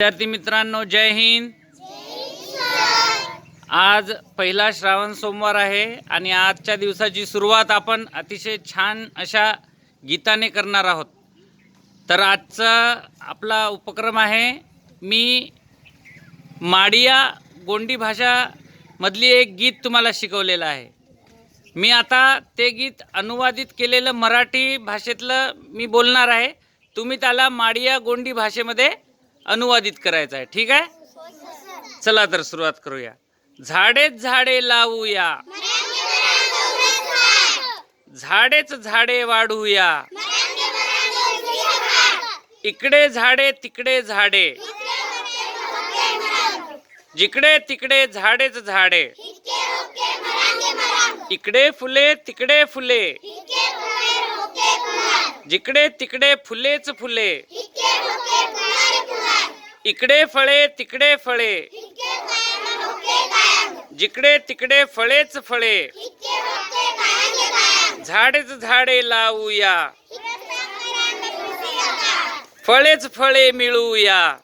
विद्यार्थी मित्रांनो जय हिंद. आज पहिला श्रावण सोमवार आहे आणि आजच्या दिवसाची सुरुवात आपण अतिशय छान अशा गीताने करणार आहोत. तर आजचा आपला उपक्रम आहे मी माडिया गोंडी भाषामधली एक गीत तुम्हाला शिकवलेलं आहे. मी आता ते गीत अनुवादित केलेलं मराठी भाषेतलं मी बोलणार आहे. तुम्ही त्याला माडिया गोंडी भाषेमध्ये अनुवादित करायचं आहे. ठीक आहे? चला तर सुरुवात करूया. झाडेच झाडे लावूया. झाडेच झाडे वाढूया. इकडे झाडे तिकडे झाडे. जिकडे तिकडे झाडेच झाडे. इकडे फुले तिकडे फुले. जिकडे तिकडे फुलेच फुले. इकडे फळे तिकडे फळे. जिकडे तिकडे फळेच फळे. झाडेच झाडे लावूया. फळेच फळे मिळूया.